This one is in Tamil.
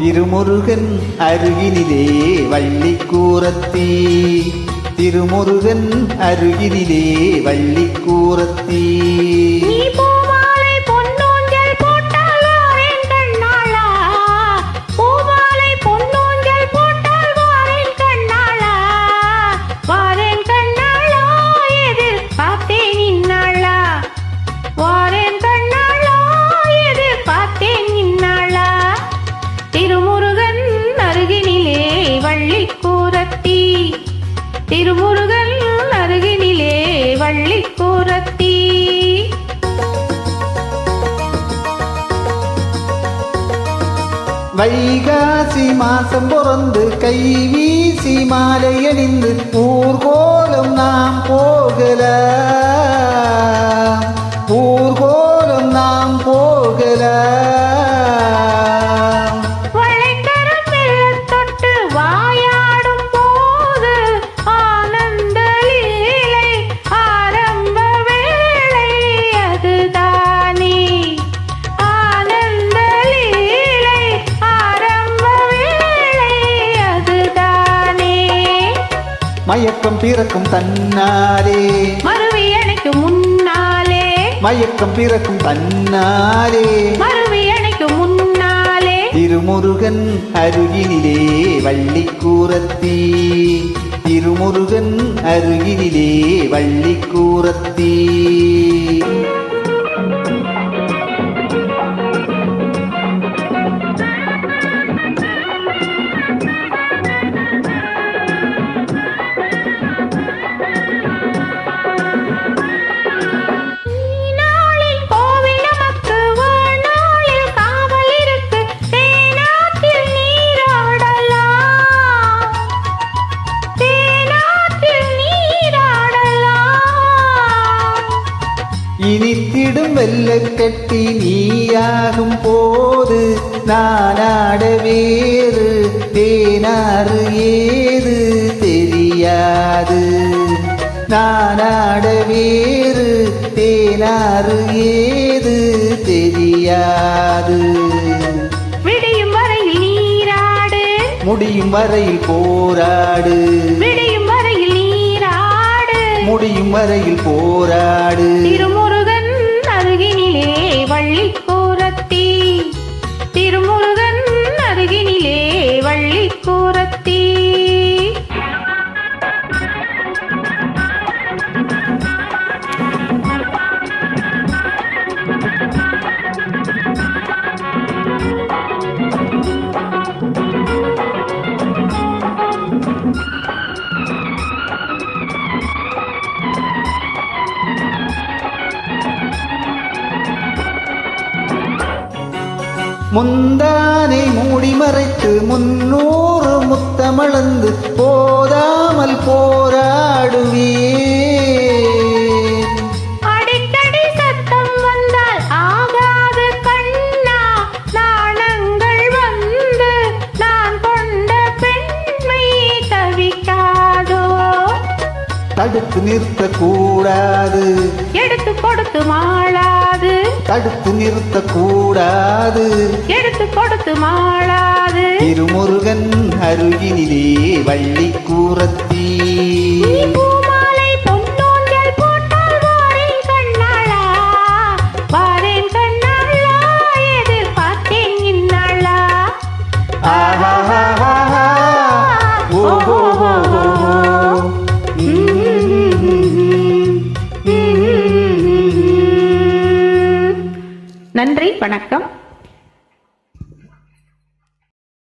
திருமுருகன் அருகினிலே வள்ளி கூரத்தி திருமுருகன் அருகினிலே திருமுருகன் அருகினிலே வள்ளி கூரத்தி வைகாசி மாசம் பிறந்து கை வீசி மாலை அணிந்து ஊர்கோலம் நாம் போகலாம் ஊர்கோலம் நாம் போகலாம் மயக்கம் பிறக்கும் தன்னாலே. மறுவி அணைக்கு முன்னாலே. மயக்கம் பிறக்கும் தன்னாலே. மறுவி அணைக்கு முன்னாலே. திருமுருகன் அருகினிலே வள்ளி கூரத்தி திருமுருகன் அருகினிலே வள்ளி கூரத்தி இனித்திடும் வெள்ள கட்டி நீயாகும் போது நானாட வேறு தேனாறு ஏது தெரியாது. நானாட வேறு தேனாறு ஏது தெரியாது. விடியும் வரையில் நீராடு. முடியும் வரையில் போராடு. விடியும் வரையில் நீராடு. முடியும் வரையில் போராடு. அருகினிலே வள்ளி கூரத்தி திருமுருகன் அருகினிலே வள்ளி கூரத்தி முந்தானை மூடி மறைத்து முன்னூறு முத்தமளந்து தடுத்து நிறுத்தக்கூடாது. எடுத்து கொடுத்து மாளாது. தடுத்து நிறுத்தக்கூடாது. எடுத்து கொடுத்து மாளாது. திருமுருகன் அருகினிலே வள்ளி கூரத்தி வணக்கம்.